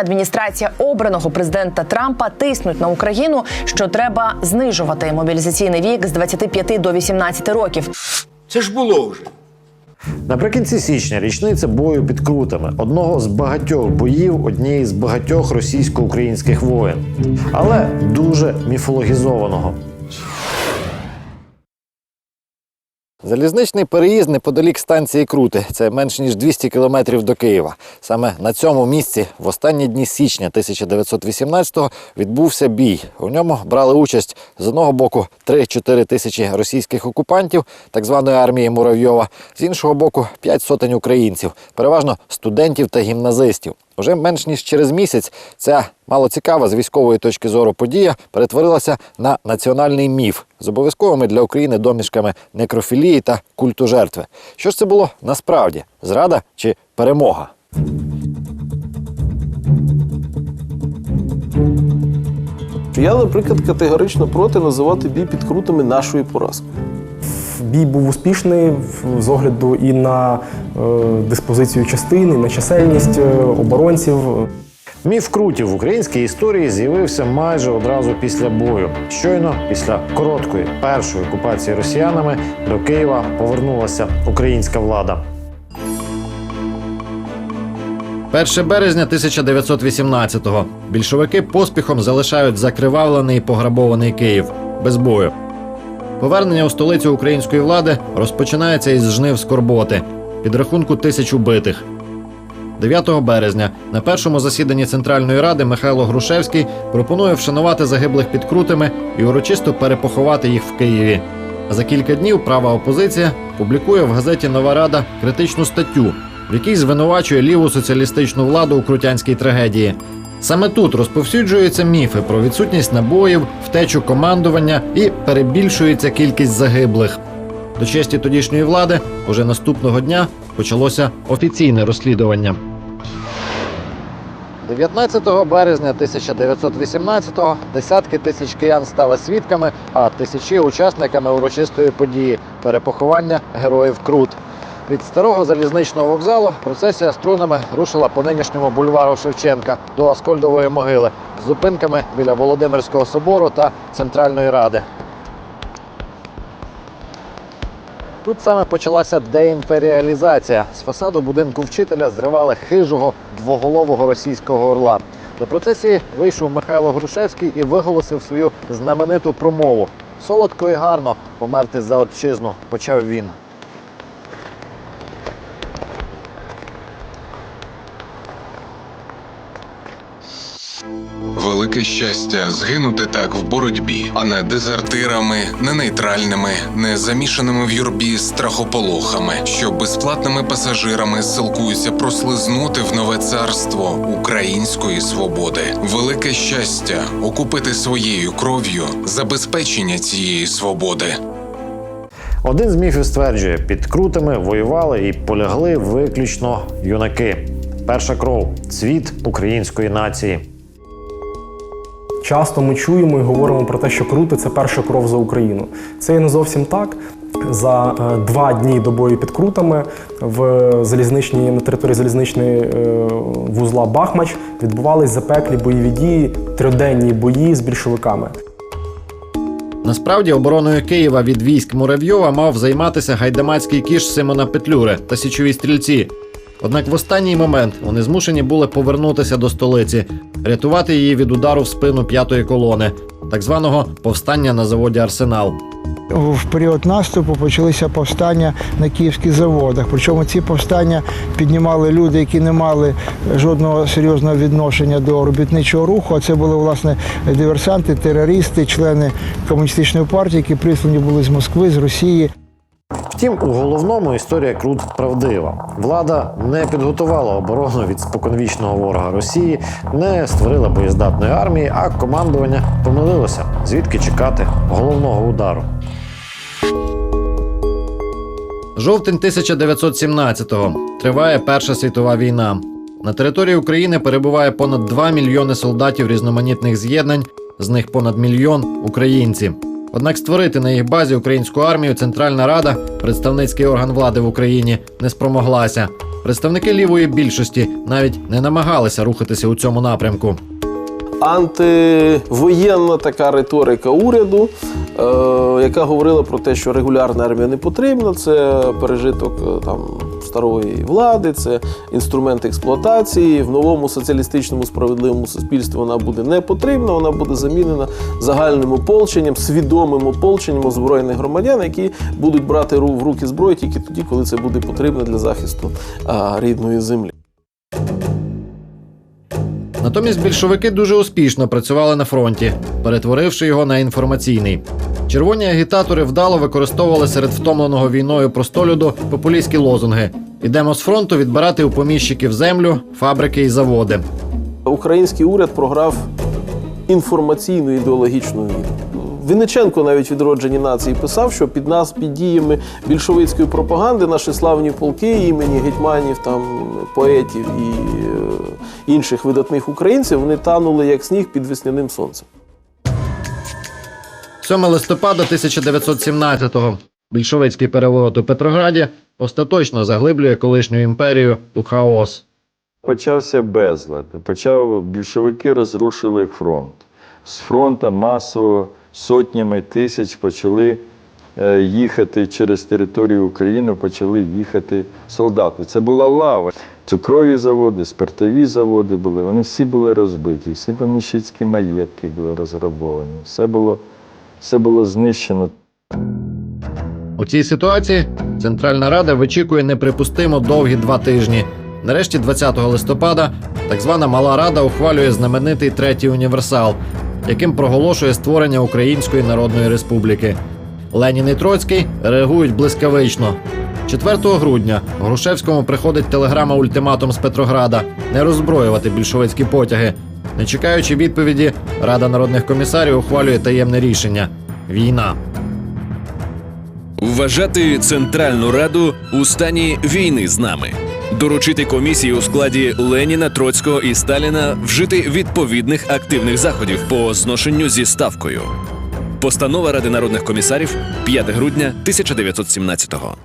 Адміністрація обраного президента Трампа тиснуть на Україну, що треба знижувати мобілізаційний вік з 25 до 18 років. Це ж було вже. Наприкінці січня річниця бою під крутами, одного з багатьох боїв однієї з багатьох російсько-українських воєн, але дуже міфологізованого. Залізничний переїзд неподалік станції Крути. Це менш ніж 200 кілометрів до Києва. Саме на цьому місці в останні дні січня 1918-го відбувся бій. У ньому брали участь з одного боку 3-4 тисячі російських окупантів, так званої армії Муравйова, з іншого боку 5 сотень українців, переважно студентів та гімназистів. Уже менш ніж через місяць ця малоцікава з військової точки зору подія перетворилася на національний міф з обов'язковими для України домішками некрофілії та культу жертви. Що ж це було насправді? Зрада чи перемога? Я, наприклад, категорично проти називати бій під крутами нашою поразкою. Бій був успішний з огляду і на е, диспозицію частин, і на чисельність е, оборонців. Міф крутів в українській історії з'явився майже одразу після бою. Щойно після короткої першої окупації росіянами до Києва повернулася українська влада. 1 березня 1918-го. Більшовики поспіхом залишають закривавлений і пограбований Київ без бою. Повернення у столицю української влади розпочинається із жнив скорботи, підрахунку тисяч убитих. 9 березня на першому засіданні Центральної ради Михайло Грушевський пропонує вшанувати загиблих під крутами і урочисто перепоховати їх в Києві. За кілька днів права опозиція публікує в газеті Нова Рада критичну статтю, в якій звинувачує ліву соціалістичну владу у крутянській трагедії. Саме тут розповсюджуються міфи про відсутність набоїв, втечу командування і перебільшується кількість загиблих. До честі тодішньої влади уже наступного дня почалося офіційне розслідування. 19 березня 1918-го десятки тисяч киян стали свідками, а тисячі учасниками урочистої події перепоховання героїв Крут. Від старого залізничного вокзалу процесія струнами рушила по нинішньому бульвару Шевченка до Аскольдової могили з зупинками біля Володимирського собору та Центральної Ради. Тут саме почалася деімперіалізація. З фасаду будинку вчителя зривали хижого двоголового російського орла. До процесії вийшов Михайло Грушевський і виголосив свою знамениту промову. Солодко і гарно померти за отчизну, почав він. Велике щастя згинути так в боротьбі, а не дезертирами, не нейтральними, не замішаними в юрбі страхополохами, що безплатними пасажирами силкуються прослизнути в нове царство української свободи. Велике щастя окупити своєю кров'ю забезпечення цієї свободи. Один з міфів стверджує, під крутами воювали і полягли виключно юнаки. Перша кров цвіт української нації. Часто ми чуємо і говоримо про те, що круто це перша кров за Україну. Це і не зовсім так. За е, два дні до бою під крутами в залізничній на території залізничної е, вузла Бахмач відбувались запеклі бойові дії, трьоденні бої з більшовиками. Насправді обороною Києва від військ Муравйова мав займатися гайдамацький кіш Симона Петлюри та січові стрільці. Однак в останній момент вони змушені були повернутися до столиці, рятувати її від удару в спину п'ятої колони, так званого повстання на заводі Арсенал. В період наступу почалися повстання на київських заводах. Причому ці повстання піднімали люди, які не мали жодного серйозного відношення до робітничого руху. А це були власне диверсанти, терористи, члени комуністичної партії, які прислані були з Москви, з Росії. Втім, у головному історія Крут правдива. Влада не підготувала оборону від споконвічного ворога Росії, не створила боєздатної армії, а командування помилилося. Звідки чекати головного удару? Жовтень 1917-го. Триває Перша світова війна. На території України перебуває понад 2 мільйони солдатів різноманітних з'єднань, з них понад мільйон українці. Однак створити на їх базі українську армію Центральна Рада, представницький орган влади в Україні, не спромоглася. Представники лівої більшості навіть не намагалися рухатися у цьому напрямку. антивоєнна така риторика уряду, е, яка говорила про те, що регулярна армія не потрібна, це пережиток е, там старої влади, це інструмент експлуатації. В новому соціалістичному справедливому суспільстві вона буде не потрібна, вона буде замінена загальним ополченням, свідомим ополченням озброєних громадян, які будуть брати в руки зброю тільки тоді, коли це буде потрібно для захисту рідної землі. Натомість більшовики дуже успішно працювали на фронті, перетворивши його на інформаційний. Червоні агітатори вдало використовували серед втомленого війною простолюду популістські лозунги: Ідемо з фронту відбирати у поміщиків землю, фабрики і заводи. Український уряд програв інформаційну ідеологічну війну. Винниченко навіть відроджені нації писав, що під нас під діями більшовицької пропаганди наші славні полки імені гетьманів, там поетів і інших видатних українців вони танули як сніг під весняним сонцем. 7 листопада 1917-го більшовицький переворот у Петрограді остаточно заглиблює колишню імперію у хаос. Почався безлад. Почав більшовики розрушили фронт. З фронту масово сотнями тисяч почали е, їхати через територію України, почали їхати солдати. Це була лава. Цукрові заводи, спиртові заводи були. Вони всі були розбиті, всі поміщицькі маєтки були розграбовані. Все було, все було знищено. У цій ситуації Центральна Рада вичікує неприпустимо довгі два тижні. Нарешті, 20 листопада, так звана Мала Рада ухвалює знаменитий третій універсал, яким проголошує створення Української Народної Республіки. Ленін і Троцький реагують блискавично. 4 грудня Грушевському приходить телеграма ультиматум з Петрограда не роззброювати більшовицькі потяги. Не чекаючи відповіді, Рада народних комісарів ухвалює таємне рішення війна. Вважати Центральну Раду у стані війни з нами. Доручити комісії у складі Леніна, Троцького і Сталіна вжити відповідних активних заходів по зношенню зі ставкою. Постанова Ради народних комісарів 5 грудня 1917-го.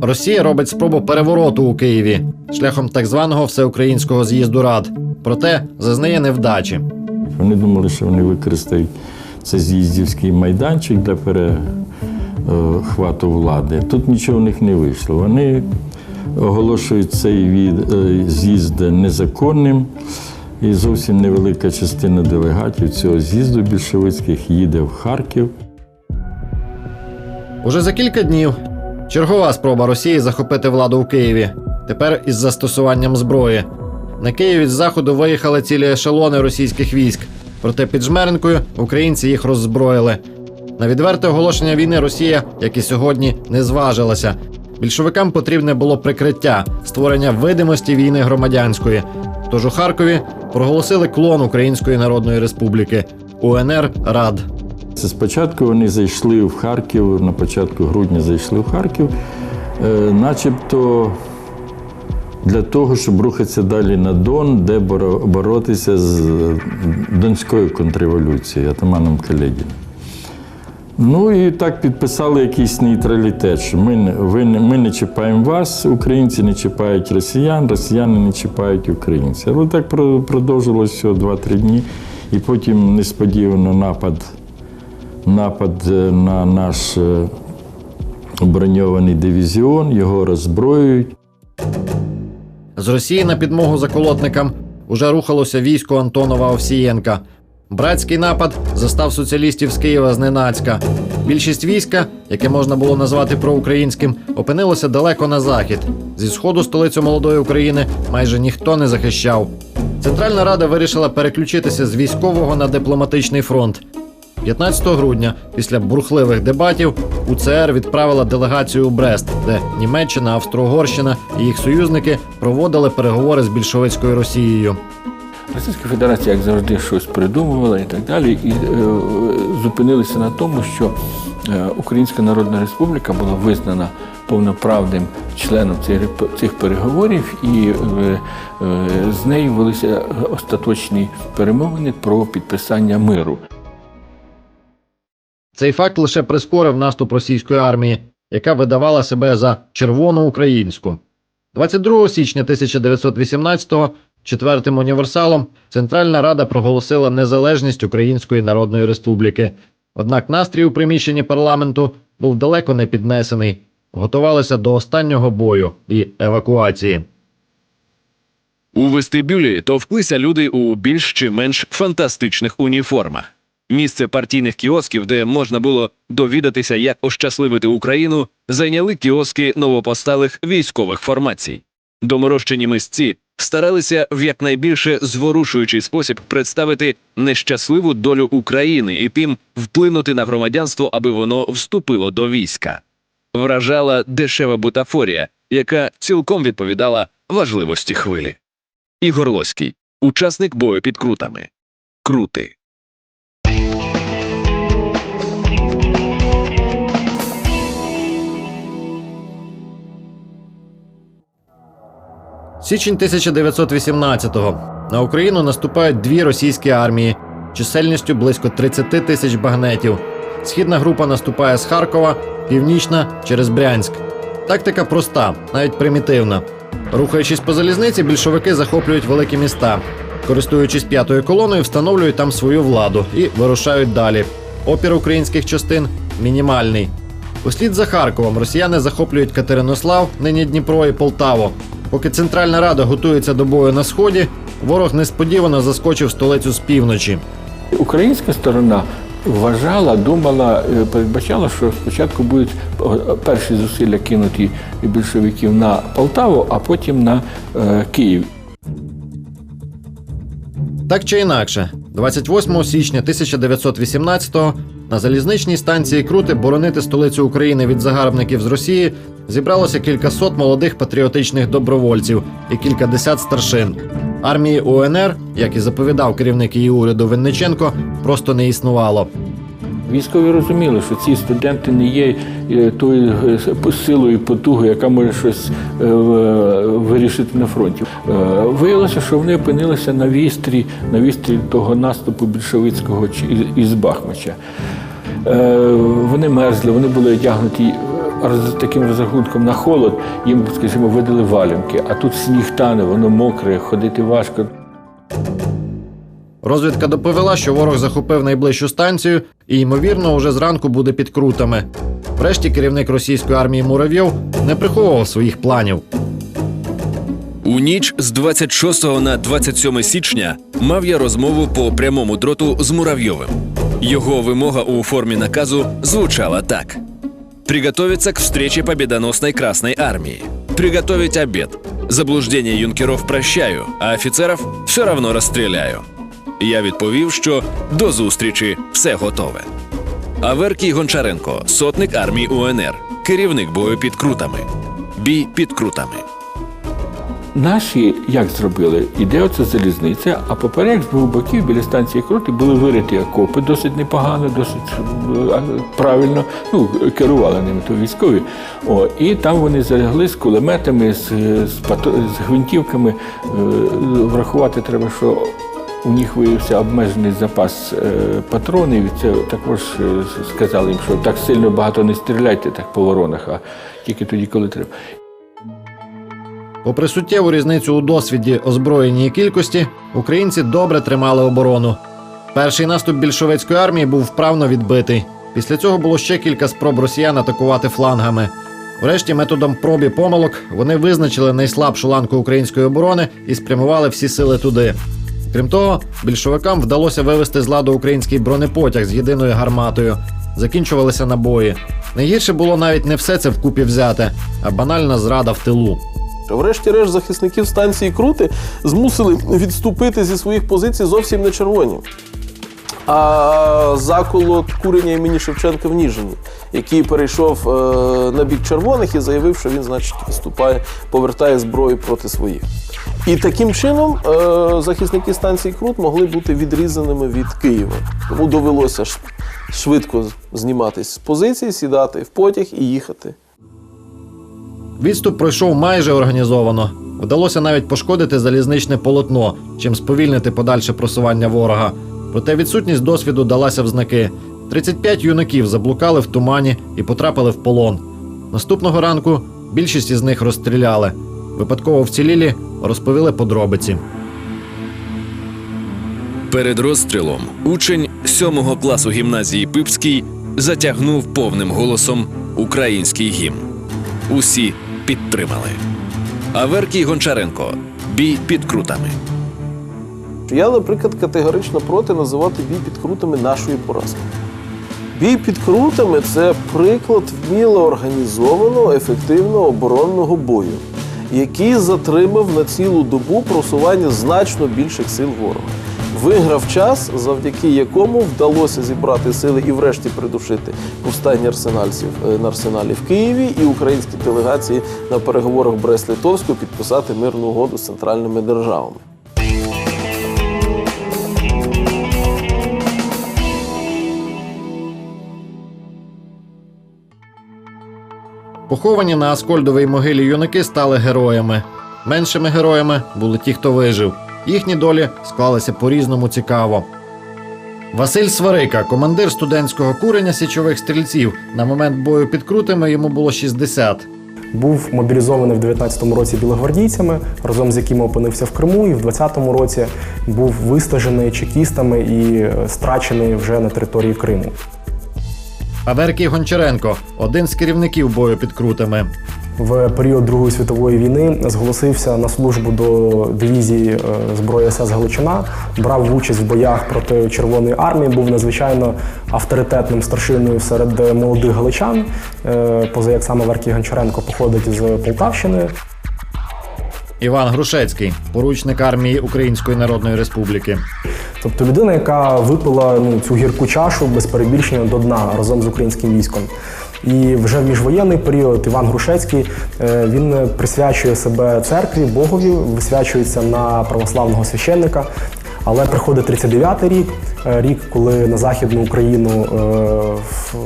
Росія робить спробу перевороту у Києві шляхом так званого всеукраїнського з'їзду рад. Проте зазнає невдачі. Вони думали, що вони використають це з'їздівський майданчик для перехвату влади. Тут нічого в них не вийшло. Вони оголошують цей е, з'їзд незаконним. І зовсім невелика частина делегатів цього з'їзду більшовицьких їде в Харків. Уже за кілька днів чергова спроба Росії захопити владу у Києві. Тепер із застосуванням зброї. На Київ з заходу виїхали цілі ешелони російських військ. Проте під Жмеренкою українці їх роззброїли. На відверте оголошення війни Росія, як і сьогодні, не зважилася. Більшовикам потрібне було прикриття, створення видимості війни громадянської. Тож у Харкові проголосили клон Української Народної Республіки УНР Рад. Це спочатку вони зайшли в Харків, на початку грудня зайшли в Харків, е, начебто для того, щоб рухатися далі на Дон, де боротися з е, Донською контрреволюцією, атаманом Калєдіним. Ну і так підписали якийсь нейтралітет, що ми, ви, ми не чіпаємо вас, українці не чіпають росіян, росіяни не чіпають українців. Але так про- продовжилось всього 2-3 дні. І потім несподівано напад, напад е, на наш е, броньований дивізіон, його роззброюють. З Росії на підмогу заколотникам уже рухалося військо Антонова Овсієнка. Братський напад застав соціалістів з Києва зненацька. Більшість війська, яке можна було назвати проукраїнським, опинилося далеко на захід. Зі сходу столицю молодої України майже ніхто не захищав. Центральна Рада вирішила переключитися з військового на дипломатичний фронт. 15 грудня, після бурхливих дебатів, УЦР відправила делегацію у Брест, де Німеччина, Австро-Угорщина і їх союзники проводили переговори з більшовицькою Росією. Російська Федерація, як завжди, щось придумувала і так далі, і е, зупинилися на тому, що е, Українська Народна Республіка була визнана повноправним членом цих, переговорів, і е, е, з нею велися остаточні перемовини про підписання миру. Цей факт лише прискорив наступ російської армії. яка видавала себе за червону українську. 22 січня 1918-го четвертим універсалом Центральна Рада проголосила незалежність Української Народної Республіки. Однак настрій у приміщенні парламенту був далеко не піднесений. Готувалися до останнього бою і евакуації. У вестибюлі товклися люди у більш чи менш фантастичних уніформах. Місце партійних кіосків, де можна було довідатися, як ощасливити Україну, зайняли кіоски новопосталих військових формацій. Доморощені мисці старалися в якнайбільше зворушуючий спосіб представити нещасливу долю України і тим вплинути на громадянство, аби воно вступило до війська. Вражала дешева бутафорія, яка цілком відповідала важливості хвилі. Ігор Лоський, учасник бою під крутами. Крути. Січень 1918-го. На Україну наступають дві російські армії чисельністю близько 30 тисяч багнетів. Східна група наступає з Харкова, північна через Брянськ. Тактика проста, навіть примітивна. Рухаючись по залізниці, більшовики захоплюють великі міста. Користуючись п'ятою колоною, встановлюють там свою владу і вирушають далі. Опір українських частин мінімальний. Услід за Харковом росіяни захоплюють Катеринослав, нині Дніпро і Полтаву. Поки Центральна Рада готується до бою на сході, ворог несподівано заскочив столицю з півночі. Українська сторона вважала, думала, е, передбачала, що спочатку будуть е, перші зусилля кинуті більшовиків на Полтаву, а потім на е, Київ. Так чи інакше, 28 січня 1918-го на залізничній станції Крути боронити столицю України від загарбників з Росії зібралося кількасот молодих патріотичних добровольців і кількадесят старшин. Армії УНР, як і заповідав керівник її уряду Винниченко, просто не існувало. Військові розуміли, що ці студенти не є е, тою е, силою потугою, яка може щось е, вирішити на фронті. Виявилося, що вони опинилися на вістрі, на вістрі того наступу більшовицького із- Бахмача. Вони мерзли, вони були одягнуті таким розрахунком на холод, їм, скажімо, видали валянки, а тут сніг тане, воно мокре, ходити важко. Розвідка доповіла, що ворог захопив найближчу станцію і, ймовірно, уже зранку буде під крутами. Врешті керівник російської армії Муравйов не приховував своїх планів. У ніч з 26 на 27 січня мав я розмову по прямому дроту з Муравйовим. Його вимога у формі наказу звучала так: приготовиться к встрече победоносной Красной Армии, приготовить обед. Заблуждение юнкеров прощаю, а офіцерів все равно розстріляю. Я відповів, що до зустрічі все готове. Аверкій Гончаренко, сотник армії УНР, керівник бою під крутами. Бій під крутами. Наші як зробили? Іде оця залізниця, а поперек з двох боків біля станції Крути були вириті окопи досить непогано, досить е, правильно. Ну, керували ними то військові. О, і там вони залягли з кулеметами, з, з, з гвинтівками. Е, Врахувати треба, що у них виявився обмежений запас е, патронів. Це також е, сказали їм, що так сильно багато не стріляйте так по воронах, а тільки тоді, коли треба. Попри суттєву різницю у досвіді, озброєнні і кількості, українці добре тримали оборону. Перший наступ більшовицької армії був вправно відбитий. Після цього було ще кілька спроб росіян атакувати флангами. Врешті, методом проб і помилок, вони визначили найслабшу ланку української оборони і спрямували всі сили туди. Крім того, більшовикам вдалося вивести з ладу український бронепотяг з єдиною гарматою. Закінчувалися набої. Найгірше було навіть не все це вкупі взяте, а банальна зрада в тилу. Врешті-решт захисників станції Крути змусили відступити зі своїх позицій зовсім не червоні. А заколот курення імені Шевченка в Ніжині, який перейшов е, на бік червоних і заявив, що він, значить, виступає, повертає зброю проти своїх. І таким чином е, захисники станції Крут могли бути відрізаними від Києва. Тому довелося швидко зніматись з позиції, сідати в потяг і їхати. Відступ пройшов майже організовано. Вдалося навіть пошкодити залізничне полотно, чим сповільнити подальше просування ворога. Проте відсутність досвіду далася в знаки. 35 юнаків заблукали в тумані і потрапили в полон. Наступного ранку більшість із них розстріляли. Випадково вцілілі розповіли подробиці. Перед розстрілом учень сьомого класу гімназії Пипський затягнув повним голосом український гімн. Усі підтримали. Аверкій Гончаренко. Бій під крутами. Я, наприклад, категорично проти називати бій під крутами нашої поразки. Бій під крутами це приклад вміло організованого, ефективного оборонного бою, який затримав на цілу добу просування значно більших сил ворога. Виграв час, завдяки якому вдалося зібрати сили і врешті придушити повстання арсенальців е, на арсеналі в Києві і українські делегації на переговорах Брест-Литовського підписати мирну угоду з центральними державами. Поховані на Аскольдовій могилі юнаки стали героями. Меншими героями були ті, хто вижив. Їхні долі склалися по-різному цікаво. Василь Сварика, командир студентського курення січових стрільців. На момент бою під крутими йому було 60. Був мобілізований в 19-му році білогвардійцями, разом з якими опинився в Криму, і в 20-му році був вистажений чекістами і е, страчений вже на території Криму. Аверкій Гончаренко один з керівників бою під крутими. В період Другої світової війни зголосився на службу до дивізії е, зброї СС Галичина, брав участь в боях проти Червоної армії, був надзвичайно авторитетним старшиною серед молодих галичан. Е, Поза як саме Веркій Гончаренко походить з Полтавщини. Іван Грушецький, поручник армії Української Народної Республіки. Тобто людина, яка випила ну, цю гірку чашу без перебільшення до дна разом з українським військом. І вже в міжвоєнний період Іван Грушецький е, він присвячує себе церкві, Богові, висвячується на православного священника. Але приходить 39-й рік, е, рік, коли на Західну Україну е,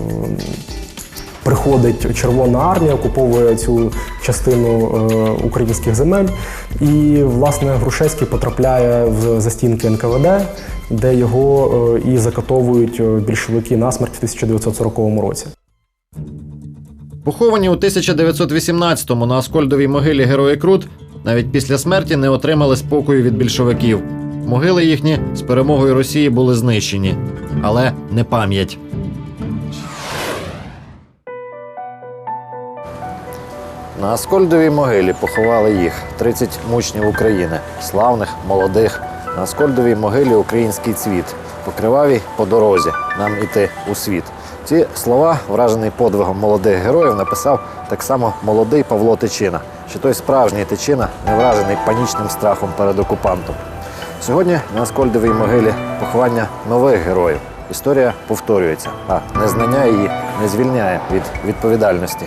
приходить Червона армія, окуповує цю частину е, українських земель. І, власне, Грушевський потрапляє в застінки НКВД, де його е, і закатовують е, більшовики насмерть в 1940 році. Поховані у 1918-му на Аскольдовій могилі Герої Крут навіть після смерті не отримали спокою від більшовиків. Могили їхні з перемогою Росії були знищені, але не пам'ять. На Аскольдовій могилі поховали їх 30 мучнів України, славних, молодих. На Аскольдовій могилі український цвіт. По кривавій по дорозі нам іти у світ. Ці слова, вражений подвигом молодих героїв, написав так само молодий Павло Тичина, що той справжній Тичина, не вражений панічним страхом перед окупантом. Сьогодні на Аскольдовій могилі поховання нових героїв. Історія повторюється, а незнання її не звільняє від відповідальності.